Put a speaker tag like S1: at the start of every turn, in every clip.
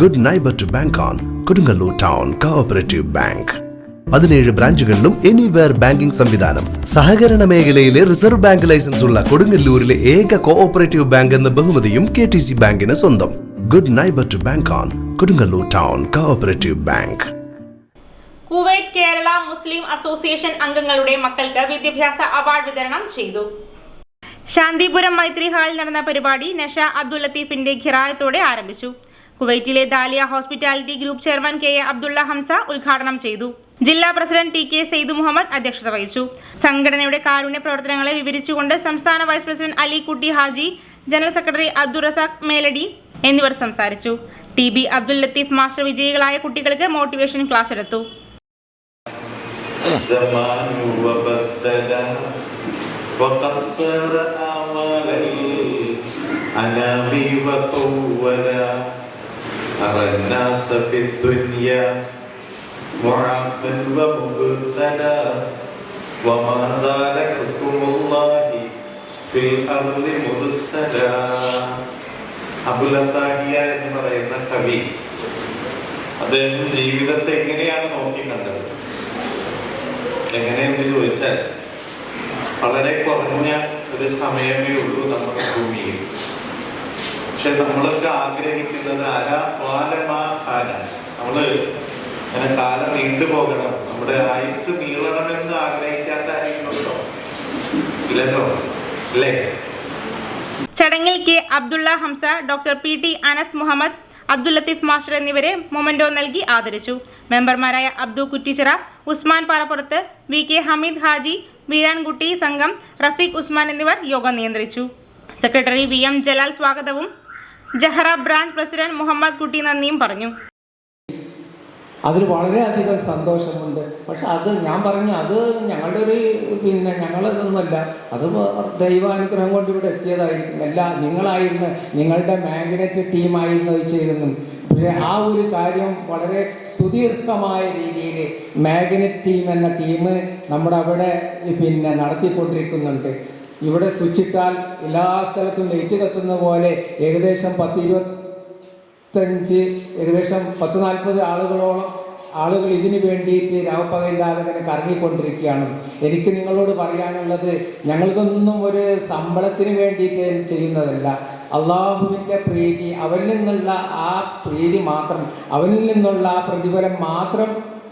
S1: Good neighbour to bank on Kodungallur town cooperative bank പതിനേഴ് ബ്രാഞ്ചുകളിലും anywhere banking സംവിധാനം. സഹകരണ മേഖലയിലെ റിസർവ് ബാങ്ക് ലൈസൻസ് ഉള്ള കൊടുങ്ങല്ലൂരിലെ ഏക കോഓപ്പറേറ്റീവ് ബാങ്ക് എന്ന ബഹുമതിയും കെ ടി സി ബാങ്കിന് സ്വന്തം. Good neighbour to bank on Kodungallur town cooperative bank
S2: Kuwait Kerala Muslim association അംഗങ്ങളുടെ മക്കൾക്ക് വിദ്യാഭ്യാസ അവാർഡ് വിതരണം ചെയ്തു. ശാന്തിപുരം മൈത്രി ഹാളിൽ നടന്ന പരിപാടി നഷ അബ്ദുൽ ലത്തീഫിന്റെ ഖിറായത്തോടെ ആരംഭിച്ചു. കുവൈറ്റിലെ Dalia hospitality group chairman K A Abdulla Hamsa ഉദ്ഘാടനം ചെയ്തു ജില്ലാ president T K Saidu Muhammad അധ്യക്ഷത വഹിച്ചു സംഘടനയുടെ കാരുണ്യ പ്രവർത്തനങ്ങളെ വിവരിച്ചുകൊണ്ട് സംസ്ഥാന vice president Ali Kutty Haji general secretary Abdul Razak Meladi എന്നിവർ സംസാരിച്ചു T B Abdul Latheef master വിജയികളായ കുട്ടികൾക്ക് മോട്ടിവേഷൻ ക്ലാസ് എടുത്തു
S3: زمان وبدلا وقصر آمال الأنام وطولا أرى الناس في الدنيا معافا ومبتلى وما زال حكم الله في الأرض مرسلا അബുലത്താഹിയ എന്ന് പറയുന്ന കവി അദ്ദേഹം ജീവിതത്തെ എങ്ങനെയാണ് നോക്കിക്കണ്ടത് എങ്ങനെയെന്ന് ചോദിച്ചാൽ വളരെ കുറഞ്ഞ ഒരു സമയമേ ഉള്ളൂ നമ്മുടെ ഭൂമിയിൽ പക്ഷെ നമ്മളൊക്കെ ആഗ്രഹിക്കുന്നത് അല നമ്മൾ അങ്ങനെ കാലം നീണ്ടുപോകണം നമ്മുടെ ആയുസ് നീളണമെന്ന് ആഗ്രഹിക്കാത്ത ആരെങ്കിലും ഇല്ലല്ലോ. അല്ലേ
S2: ചടങ്ങിൽ K Abdulla Hamza doctor P T Anas Muhammad Abdul Latheef master എന്നിവരെ മൊമൻഡോ നൽകി ആദരിച്ചു. മെമ്പർമാരായ അബ്ദു കുറ്റിച്ചിറ ഉസ്മാൻ പാറപ്പുറത്ത് വി കെ ഹമീദ് ഹാജി വീരാൻകുട്ടി സംഘം റഫീഖ് ഉസ്മാൻ എന്നിവർ യോഗം നിയന്ത്രിച്ചു. സെക്രട്ടറി വി എം ജലാൽ സ്വാഗതവും ജഹറ ബ്രാഞ്ച് പ്രസിഡന്റ് മുഹമ്മദ് കുട്ടി നന്ദിയും പറഞ്ഞു.
S4: അതിൽ വളരെയധികം സന്തോഷമുണ്ട്. പക്ഷെ അത് ഞാൻ പറഞ്ഞു അത് ഞങ്ങളുടെ ഒരു പിന്നെ ഞങ്ങളതൊന്നുമല്ല. അത് ദൈവാനുഗ്രഹം കൊണ്ട് ഇവിടെ എത്തിയതായിരിക്കും. അല്ല നിങ്ങളായിരുന്നു നിങ്ങളുടെ മാഗ്നറ്റ് ടീമായിരുന്നു അത് ചെയ്തിരുന്നത് പക്ഷേ ആ ഒരു കാര്യം വളരെ സുദീർഘമായ രീതിയിൽ മാഗ്നറ്റ് ടീം എന്ന ടീം നമ്മുടെ അവിടെ പിന്നെ നടത്തിക്കൊണ്ടിരിക്കുന്നുണ്ട്. ഇവിടെ സ്വിച്ചിട്ടാൽ എല്ലാ സ്ഥലത്തും ലൈറ്റ് കത്തുന്ന പോലെ ഏകദേശം പത്ത് ഇരുപത്തി ഇരുപത്തഞ്ച് ഏകദേശം പത്ത് നാൽപ്പത് ആളുകളോളം ആളുകൾ ഇതിനു വേണ്ടിയിട്ട് രാവപ്പകയില്ലാതെ തന്നെ കറങ്ങിക്കൊണ്ടിരിക്കുകയാണ്. എനിക്ക് നിങ്ങളോട് പറയാനുള്ളത് ഞങ്ങൾക്കൊന്നും ഒരു ശമ്പളത്തിന് വേണ്ടിയിട്ട് ചെയ്യുന്നതല്ല. അള്ളാഹുവിന്റെ പ്രീതി അവനിൽ നിന്നുള്ള ആ പ്രീതി മാത്രം അവനിൽ നിന്നുള്ള ആ പ്രതിഫലം മാത്രം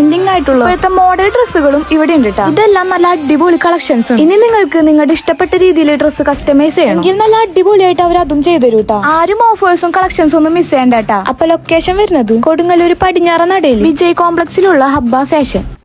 S5: ട്രെൻഡിങ് ആയിട്ടുള്ള ഇപ്പോഴത്തെ മോഡൽ ഡ്രസ്സുകളും ഇവിടെ ഉണ്ട് കേട്ടോ ഇതെല്ലാം നല്ല അടിപൊളി കളക്ഷൻസ് ഇനി നിങ്ങൾക്ക് നിങ്ങളുടെ ഇഷ്ടപ്പെട്ട രീതിയിൽ ഡ്രസ്സ് കസ്റ്റമൈസ് ചെയ്യണം. എങ്കിൽ നല്ല അടിപൊളിയായിട്ട് അവർ അതും ചെയ്തു കേട്ടോ ആരും ഓഫേഴ്സും കളക്ഷൻസ് ഒന്നും മിസ് ചെയ്യണ്ട കേട്ടോ അപ്പൊ ലൊക്കേഷൻ വരുന്നത് കൊടുങ്ങല്ലൂർ പടിഞ്ഞാറ നടയിൽ വിജയ് കോംപ്ലക്സിലുള്ള ഹബ്ബ ഫാഷൻ